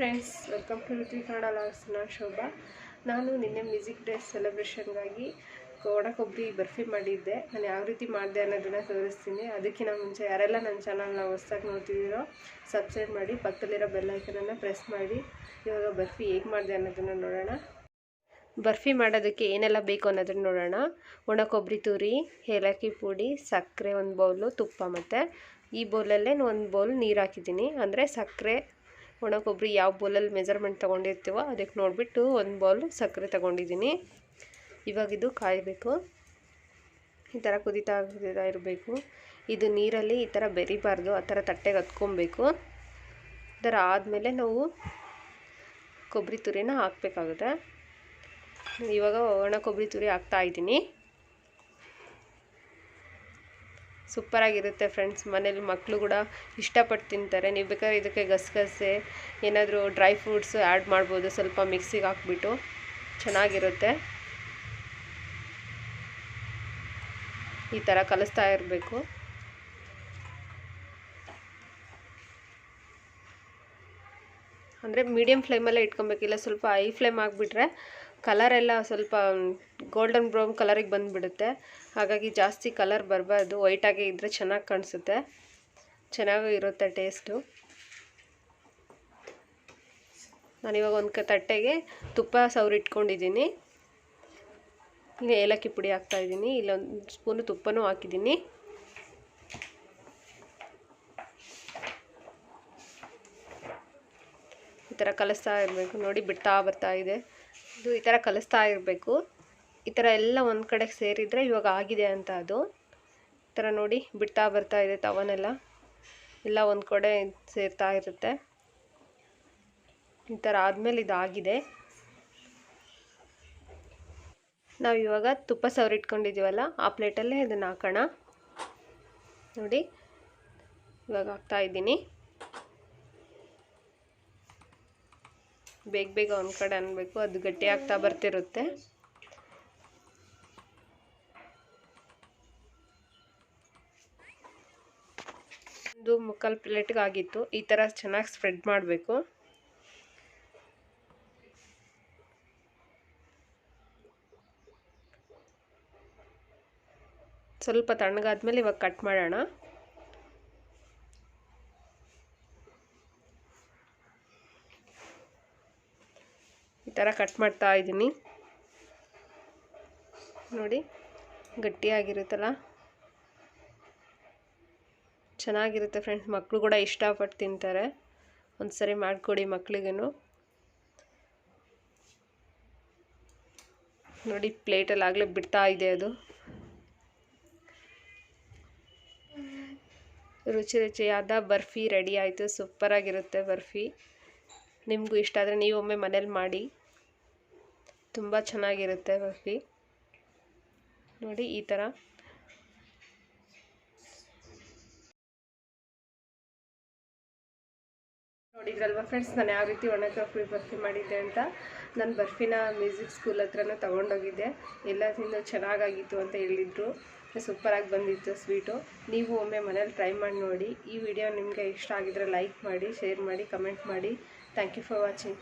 Friends, welcome to Rutvi Kannada loss ನಾನು ಶೋಭಾ. ನಾನು ನಿನ್ನೆ ಮ್ಯೂಸಿಕ್ ಡೇ ಸೆಲೆಬ್ರೇಷನ್ಗಾಗಿ ಒಣ ಕೊಬ್ಬರಿ ಬರ್ಫಿ ಮಾಡಿದ್ದೆ. ನಾನು ಯಾವ ರೀತಿ ಮಾಡಿದೆ ಅನ್ನೋದನ್ನು ತೋರಿಸ್ತೀನಿ. ಅದಕ್ಕಿಂತ ಮುಂಚೆ ಯಾರೆಲ್ಲ ನನ್ನ ಚಾನಲ್ನ ಹೊಸ್ದಾಗಿ ನೋಡ್ತಿದ್ದೀರೋ ಸಬ್ಸ್ಕ್ರೈಬ್ ಮಾಡಿ, ಪಕ್ಕದಲ್ಲಿರೋ ಬೆಲ್ಲೈಕನನ್ನು ಪ್ರೆಸ್ ಮಾಡಿ. ಇವಾಗ ಬರ್ಫಿ ಹೇಗೆ ಮಾಡಿದೆ ಅನ್ನೋದನ್ನು ನೋಡೋಣ. ಬರ್ಫಿ ಮಾಡೋದಕ್ಕೆ ಏನೆಲ್ಲ ಬೇಕು ಅನ್ನೋದನ್ನು ನೋಡೋಣ. ಒಣ ಕೊಬ್ಬರಿ ತುರಿ, ಏಲಕ್ಕಿ ಪುಡಿ, ಸಕ್ಕರೆ ಒಂದು ಬೌಲು ತುಪ್ಪ ಮತ್ತು. ಈ ಬೌಲಲ್ಲೇ ಒಂದು ಬೌಲ್ ನೀರು ಹಾಕಿದ್ದೀನಿ. ಅಂದರೆ ಸಕ್ಕರೆ ಒಣ ಕೊಬ್ಬರಿ ಯಾವ ಬೌಲಲ್ಲಿ ಮೆಜರ್ಮೆಂಟ್ ತೊಗೊಂಡಿರ್ತೀವೋ ಅದಕ್ಕೆ ನೋಡಿಬಿಟ್ಟು ಒಂದು ಬೌಲ್ ಸಕ್ಕರೆ ತೊಗೊಂಡಿದ್ದೀನಿ. ಇವಾಗ ಇದು ಕಾಯಬೇಕು. ಈ ಥರ ಕುದೀತಾ ಕುದೀತಾ ಇರಬೇಕು. ಇದು ನೀರಲ್ಲಿ ಈ ಥರ ಬೆರಿಬಾರ್ದು, ಆ ಥರ ತಟ್ಟೆಗೆ ಹತ್ಕೊಬೇಕು. ಈ ಥರ ಆದಮೇಲೆ ನಾವು ಕೊಬ್ಬರಿ ತುರಿನ ಹಾಕಬೇಕಾಗುತ್ತೆ. ಇವಾಗ ಒಣ ಕೊಬ್ಬರಿ ತುರಿ ಹಾಕ್ತಾ ಇದ್ದೀನಿ. ಸೂಪರಾಗಿರುತ್ತೆ ಫ್ರೆಂಡ್ಸ್. ಮನೇಲಿ ಮಕ್ಕಳು ಕೂಡ ಇಷ್ಟಪಟ್ಟು ತಿಂತಾರೆ. ನೀವು ಬೇಕಾದ್ರೆ ಇದಕ್ಕೆ ಗಸಗಸೆ, ಏನಾದರೂ ಡ್ರೈ ಫ್ರೂಟ್ಸು ಆ್ಯಡ್ ಮಾಡ್ಬೋದು. ಸ್ವಲ್ಪ ಮಿಕ್ಸಿಗೆ ಹಾಕ್ಬಿಟ್ಟು ಚೆನ್ನಾಗಿರುತ್ತೆ. ಈ ಥರ ಕಲಿಸ್ತಾ ಇರಬೇಕು. ಅಂದರೆ ಮೀಡಿಯಮ್ ಫ್ಲೇಮಲ್ಲೇ ಇಟ್ಕೊಬೇಕಿಲ್ಲ, ಸ್ವಲ್ಪ ಐ ಫ್ಲೇಮ್ ಆಗಿಬಿಟ್ರೆ ಕಲರೆಲ್ಲ ಸ್ವಲ್ಪ ಗೋಲ್ಡನ್ ಬ್ರೌನ್ ಕಲರಿಗೆ ಬಂದುಬಿಡುತ್ತೆ. ಹಾಗಾಗಿ ಜಾಸ್ತಿ ಕಲರ್ ಬರಬಾರ್ದು. ವೈಟಾಗೆ ಇದ್ದರೆ ಚೆನ್ನಾಗಿ ಕಾಣಿಸುತ್ತೆ. ಚೆನ್ನಾಗೂ ಇರುತ್ತೆ ಟೇಸ್ಟು. ನಾನಿವಾಗ ಒಂದು ಕ ತಟ್ಟೆಗೆ ತುಪ್ಪ ಸವರಿಟ್ಕೊಂಡಿದ್ದೀನಿ ಈಗ ಏಲಕ್ಕಿ ಪುಡಿ ಹಾಕ್ತಾಯಿದ್ದೀನಿ ಇಲ್ಲೊಂದು ಸ್ಪೂನು ತುಪ್ಪನೂ ಹಾಕಿದ್ದೀನಿ. ಈ ಥರ ಕಲಿಸ್ತಾ ಇರಬೇಕು. ನೋಡಿ ಬಿಡ್ತಾ ಬರ್ತಾ ಇದೆ. ಇದು ಈ ಥರ ಕಲಿಸ್ತಾ ಇರಬೇಕು. ಈ ಥರ ಎಲ್ಲ ಒಂದು ಕಡೆ ಸೇರಿದರೆ ಇವಾಗ ಆಗಿದೆ ಅಂತ ಅದು. ಈ ಥರ ನೋಡಿ ಬಿಡ್ತಾ ಬರ್ತಾ ಇದೆ ತವನೆಲ್ಲ. ಎಲ್ಲ ಒಂದು ಕಡೆ ಸೇರ್ತಾ ಇರುತ್ತೆ. ಈ ಥರ ಆದಮೇಲೆ ಇದಾಗಿದೆ. ನಾವು ಇವಾಗ ತುಪ್ಪ ಸವರಿಟ್ಕೊಂಡಿದ್ದೀವಲ್ಲ ಆ ಪ್ಲೇಟಲ್ಲೇ ಇದನ್ನು ಹಾಕೋಣ. ನೋಡಿ, ಇವಾಗ ಹಾಕ್ತಾ ಇದ್ದೀನಿ. ಬೇಗ ಬೇಗ ಒಂದು ಕಡೆ ಅನ್ನಬೇಕು ಅದು ಗಟ್ಟಿ ಆಗ್ತಾ ಬರ್ತಿರುತ್ತೆ. ಒಂದು ಮುಕ್ಕಾಲು ಪ್ಲೇಟ್ಗೆ ಆಗಿತ್ತು ಈ ಥರ ಚೆನ್ನಾಗಿ ಸ್ಪ್ರೆಡ್ ಮಾಡಬೇಕು. ಸ್ವಲ್ಪ ತಣ್ಣಗಾದ್ಮೇಲೆ ಇವಾಗ ಕಟ್ ಮಾಡೋಣ. ಈ ಥರ ಕಟ್ ಮಾಡ್ತಾ ಇದ್ದೀನಿ. ನೋಡಿ, ಗಟ್ಟಿಯಾಗಿರುತ್ತಲ್ಲ? ಚೆನ್ನಾಗಿರುತ್ತೆ ಫ್ರೆಂಡ್ಸ್ ಮಕ್ಕಳು ಕೂಡ ಇಷ್ಟಪಟ್ಟು ತಿಂತಾರೆ. ಒಂದು ಸರಿ ಮಾಡಿಕೊಡಿ ಮಕ್ಳಿಗೂ ನೋಡಿ ಪ್ಲೇಟಲ್ಲಿ ಆಗಲೇ ಬಿಡ್ತಾ ಇದೆ ಅದು. ರುಚಿ ರುಚಿಯಾದ ಬರ್ಫಿ ರೆಡಿ ಆಯಿತು. ಸೂಪರಾಗಿರುತ್ತೆ ಬರ್ಫಿ. ನಿಮಗೂ ಇಷ್ಟ ಆದರೆ ನೀವೊಮ್ಮೆ ಮನೇಲಿ ಮಾಡಿ. ತುಂಬ ಚೆನ್ನಾಗಿರುತ್ತೆ ಬರ್ಫಿ ನೋಡಿ, ಈ ಥರ ನೋಡಿದ್ರಲ್ವ ಫ್ರೆಂಡ್ಸ್ ನಾನು ಯಾವ ರೀತಿ ಒಣ ಕಾಫಿ ಬರ್ಫಿ ಮಾಡಿದ್ದೆ ಅಂತ? ನಾನು ಬರ್ಫಿನ ಮ್ಯೂಸಿಕ್ ಸ್ಕೂಲ್ ಹತ್ರನೂ ತೊಗೊಂಡೋಗಿದ್ದೆ. ಎಲ್ಲದರಿಂದ ಚೆನ್ನಾಗಾಗಿತ್ತು ಅಂತ ಹೇಳಿದ್ರು. ಸೂಪರಾಗಿ ಬಂದಿತ್ತು ಸ್ವೀಟು ನೀವು ಒಮ್ಮೆ ಮನೇಲಿ ಟ್ರೈ ಮಾಡಿ ನೋಡಿ. ಈ ವಿಡಿಯೋ ನಿಮಗೆ ಇಷ್ಟ ಆಗಿದ್ರೆ ಲೈಕ್ ಮಾಡಿ ಶೇರ್ ಮಾಡಿ ಕಮೆಂಟ್ ಮಾಡಿ. Thank you for watching